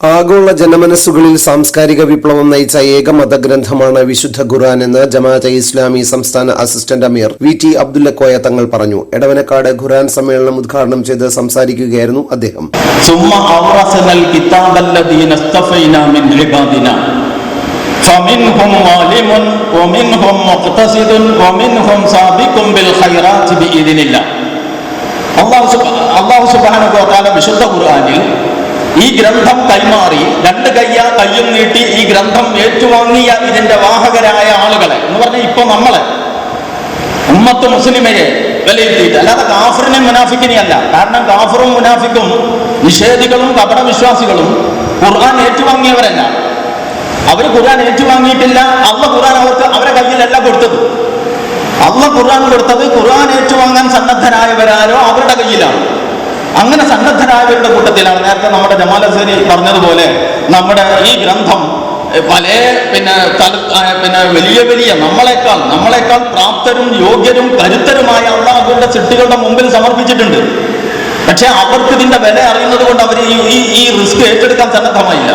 ആഗോള ജനമനസ്സുകളിൽ സാംസ്കാരിക വിപ്ലവം നയിച്ച ഏക മതഗ്രന്ഥമാണ് വിശുദ്ധ ഖുർആൻ എന്ന് ജമാഅത്തെ ഇസ്ലാമി സംസ്ഥാന assistant Ameer V T Abdullakoya Thangal പറഞ്ഞു എടവനക്കാട് ഖുർആൻ സമ്മേളനം ഉദ്ഘാടനം ചെയ്ത് സംസാരിക്കുകയായിരുന്നു അദ്ദേഹം ثم أورثنا الكتاب الذين اصطفينا من عبادنا فمنهم ظالم ومنهم مقتصد ومنهم سابق بالخيرات بإذن الله അള്ളാഹു സുബ- അള്ളാഹു സുബ്ഹാനഹു വ തആല വിശുദ്ധ ഖുർആനിൽ ഈ ഗ്രന്ഥം കൈമാറി രണ്ട് കയ്യാ കയ്യും നീട്ടി ഈ ഗ്രന്ഥം ഏറ്റുവാങ്ങിയ ഇതിന്റെ വാഹകരായ ആളുകളെ. എന്ന് പറഞ്ഞാൽ ഇപ്പൊ നമ്മളെ. ഉമ്മത്ത് മുസ്ലിമയെ വിലയിരുത്തിയിട്ട്. അല്ലാതെ കാഫറിനെ മുനാഫിക്കിനെ അല്ല കാരണം കാഫറും മുനാഫിക്കും നിഷേധികളും കപട വിശ്വാസികളും ഖുർആൻ ഏറ്റുവാങ്ങിയവരല്ല. അവർ ഖുർആൻ ഏറ്റുവാങ്ങിയിട്ടില്ല. അള്ള ഖുർആൻ അവർക്ക് അവരെ കയ്യിലല്ല കൊടുത്തത്. അള്ള ഖുർആൻ കൊടുത്തത് ഖുർആൻ ഏറ്റുവാങ്ങാൻ സന്നദ്ധരായവരാരോ അവരുടെ കയ്യിലാണ്. അങ്ങനെ സന്നദ്ധരായവരുടെ കൂട്ടത്തിലാണ് നേരത്തെ നമ്മുടെ ജമാൽ പറഞ്ഞതുപോലെ നമ്മുടെ ഈ ഗ്രന്ഥം പല പിന്നെ തല പിന്നെ വലിയ വലിയ നമ്മളെക്കാൾ നമ്മളെക്കാൾ പ്രാപ്തരും യോഗ്യരും കരുത്തരുമായ അള്ളാഹുവിന്റെ സിട്ടികളുടെ മുമ്പിൽ സമർപ്പിച്ചിട്ടുണ്ട്. പക്ഷെ അവർക്ക് ഇതിന്റെ വില അറിയുന്നത് കൊണ്ട് അവർ ഈ- ഈ റിസ്ക് ഏറ്റെടുക്കാൻ സന്നദ്ധമായില്ല.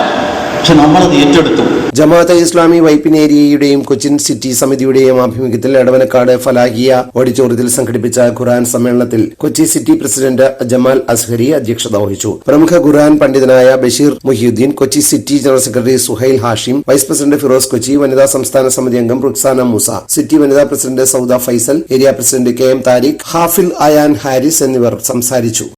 പക്ഷെ നമ്മളത് ഏറ്റെടുത്തു. ജമാഅത്തെ ഇസ്ലാമി വൈപ്പിനേരിയയുടെയും കൊച്ചിൻ സിറ്റി സമിതിയുടെയും ആഭിമുഖ്യത്തിൽ എടവനക്കാട് ഫലാഹിയ ഓഡിറ്റോറിയത്തിൽ സംഘടിപ്പിച്ച ഖുർആൻ സമ്മേളനത്തിൽ കൊച്ചി സിറ്റി പ്രസിഡന്റ് ജമാൽ അസ്ഹരി അധ്യക്ഷത വഹിച്ചു. പ്രമുഖ ഖുർആൻ പണ്ഡിതനായ Basheer Muhiyuddeen Kochi city general secretary Suhail Hashim vice president Firoz Kochi വനിതാ സംസ്ഥാന സമിതി അംഗം റുക്സാന മൂസ സിറ്റി വനിതാ president Sauda Faisal area president K M Tariq Hafil Ayan Haris എന്നിവർ സംസാരിച്ചു.